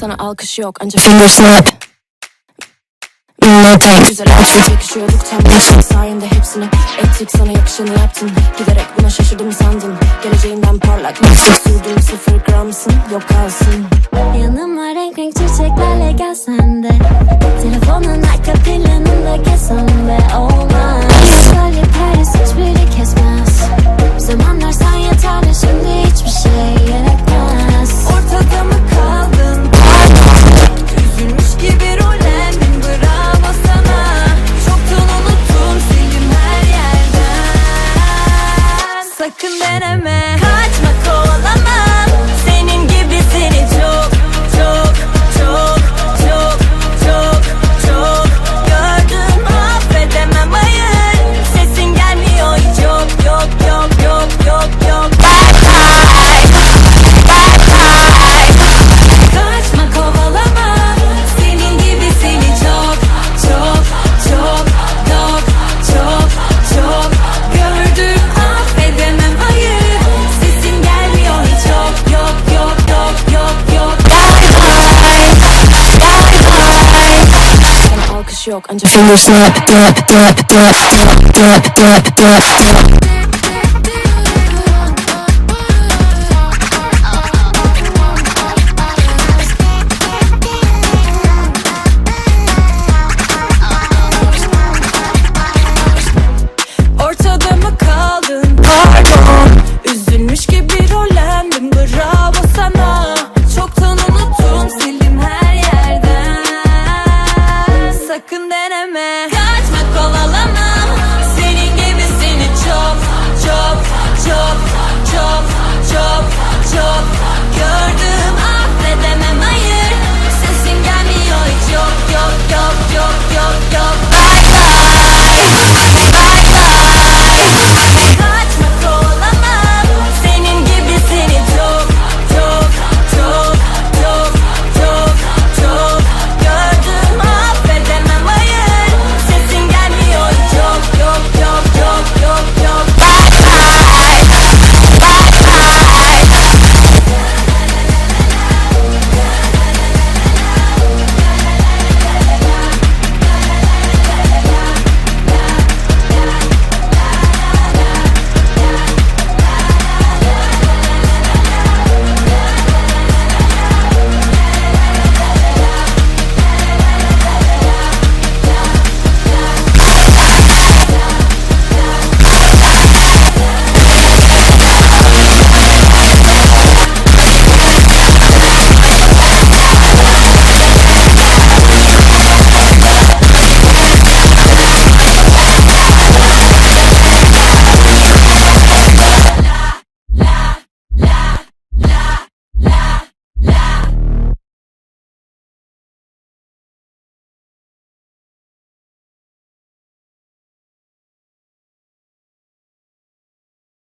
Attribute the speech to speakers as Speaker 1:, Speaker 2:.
Speaker 1: Sana alkış yok. Ancak bilirsin hep Neden? Güzel aşk yakışıyorduk tam sayende hepsini Ettik. Sana yakışanı yaptın Giderek buna şaşırdım sandın Geleceğinden parlak. Nasıl sürdüm sıfır gramsın? Yok kalsın.
Speaker 2: minute. Finger snap, fingers slap, drop, drop, drop, drop, drop, drop. deneme.
Speaker 1: Kal